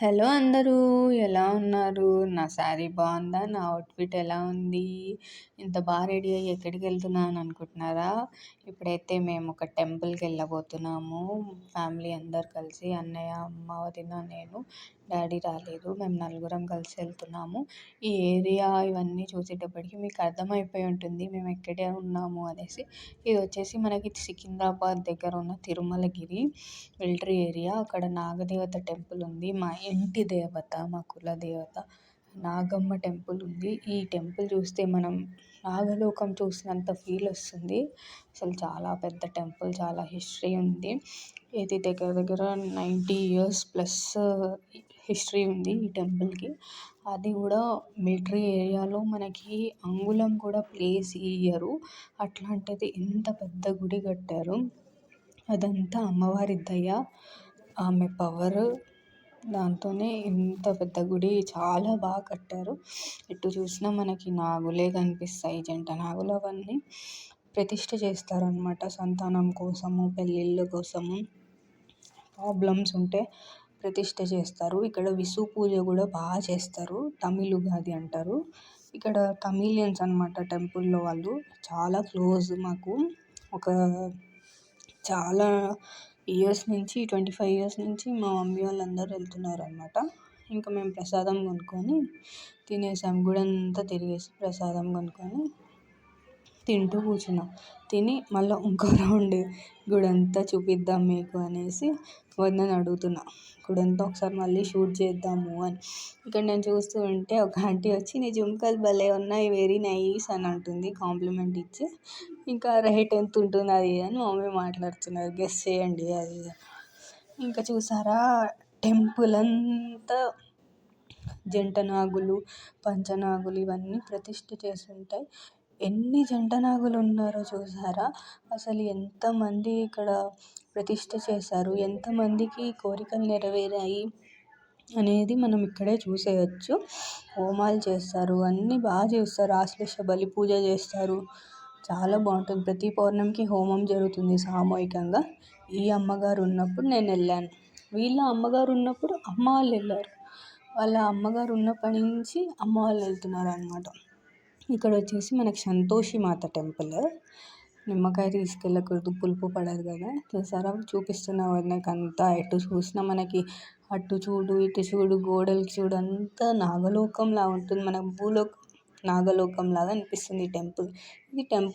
Hello అందరూ ఎలా ఉన్నారు? నా శారీ బాగుందా? నా అవుట్ఫిట్ ఎలా ఉంది? ఇంత బాగా రెడీ అయ్యి ఎక్కడికి వెళ్తున్నాను అనుకుంటున్నారా? ఇప్పుడైతే మేము ఒక టెంపుల్కి వెళ్ళబోతున్నాము. ఫ్యామిలీ అందరు కలిసి అన్నయ్య అమ్మ వదిన నేను డాడీ రాలేదు. మేము నలుగురం కలిసి వెళ్తున్నాము. ఈ ఏరియా ఇవన్నీ చూసేటప్పటికి మీకు అర్థమైపోయి ఉంటుంది. మేము ఎక్కడే ఉన్నాము అనేసి. ఇది వచ్చేసి మనకి సికింద్రాబాద్ దగ్గర ఉన్న తిరుమలగిరి మిలిటరీ ఏరియా. అక్కడ నాగదేవత టెంపుల్ ఉంది. మా ఇంటి దేవత మా కుల దేవత నాగమ్మ టెంపుల్ ఉంది. ఈ టెంపుల్ చూస్తే మనం నాగలోకం చూసినంత ఫీల్ వస్తుంది. అసలు చాలా పెద్ద టెంపుల్ చాలా హిస్టరీ ఉంది. ఇది దగ్గర దగ్గర నైంటీ ఇయర్స్ ప్లస్ హిస్టరీ ఉంది ఈ టెంపుల్కి. అది కూడా మిలిటరీ ఏరియాలో మనకి అంగుళం కూడా ప్లేస్ ఇయ్యరు. అట్లాంటిది ఇంత పెద్ద గుడి కట్టారు. అదంతా అమ్మవారి దయ ఆమె పవర్ దాంతోనే ఇంత పెద్ద గుడి చాలా బాగా కట్టారు. ఎటు చూసినా మనకి నాగులే కనిపిస్తాయి. జంట నాగులు అవన్నీ ప్రతిష్ట చేస్తారనమాట సంతానం కోసము పెళ్ళిళ్ళ కోసము ప్రాబ్లమ్స్ ఉంటే ప్రతిష్ట చేస్తారు. ఇక్కడ విసు పూజ కూడా బాగా చేస్తారు. తమిళ్ ఉగాది అంటారు. ఇక్కడ తమిళియన్స్ అనమాట టెంపుల్లో వాళ్ళు. చాలా క్లోజ్ మాకు. ఒక చాలా ఇయర్స్ నుంచి ట్వంటీ ఫైవ్ ఇయర్స్ నుంచి మా మమ్మీ వాళ్ళందరూ వెళ్తున్నారు అనమాట ఇంకా మేము ప్రసాదం కొనుక్కొని తినేసాం. గుడి అంతా తిరిగేసి ప్రసాదం కొనుక్కొని తింటూ కూర్చున్నాం. తిని మళ్ళీ ఇంకో రౌండ్ గుడంతా చూపిద్దాం మీకు అనేసి వదినని అడుగుతున్నా. గుడంతా ఒకసారి మళ్ళీ షూట్ చేద్దాము అని. ఇక్కడ నేను చూస్తూ ఉంటే ఒక ఆంటీ వచ్చి నీ జుంకాలు భలే ఉన్నాయి వెరీ నైస్ అని అంటుంది. కాంప్లిమెంట్ ఇచ్చి ఇంకా రేట్ ఎంత ఉంటుంది అది అని మమ్మీ మాట్లాడుతున్నారు. గెస్ చేయండి అది ఇంకా చూసారా? టెంపుల్ అంతా జంట నాగులు పంచనాగులు ఇవన్నీ ప్రతిష్ఠ చేసి ఉంటాయి ఎన్ని జంట నాగులు ఉన్నారో చూసారా? అసలు ఎంతమంది ఇక్కడ ప్రతిష్ట చేశారు? ఎంతమందికి కోరికలు నెరవేరాయి అనేది మనం ఇక్కడే చూసేయచ్చు. హోమాలు చేస్తారు అన్నీ బాగా చేస్తారు. ఆశ్లేష బలి పూజ చేస్తారు. చాలా బాగుంటుంది. ప్రతి పౌర్ణమికి హోమం జరుగుతుంది సామూహికంగా. ఈ అమ్మగారు ఉన్నప్పుడు నేను వెళ్ళాను. వీళ్ళ అమ్మగారు ఉన్నప్పుడు అమ్మ వాళ్ళు వెళ్ళారు. వాళ్ళ అమ్మగారు ఉన్నప్పటి నుంచి అమ్మ వాళ్ళు వెళ్తున్నారు అనమాట ఇక్కడ వచ్చేసి మనకి సంతోషి మాత టెంపుల్. నిమ్మకాయ తీసుకెళ్ళకూడదు పులుపు పడదు కదా. చూసారా? చూపిస్తున్న నాకు అంతా ఎటు చూసినా మనకి అటు చూడు ఇటు చూడు గోడలకి చూడు అంతా నాగలోకంలా ఉంటుంది. మన భూలోకం నాగలోకంలాగా అనిపిస్తుంది ఈ టెంపుల్. ఈ టెంపుల్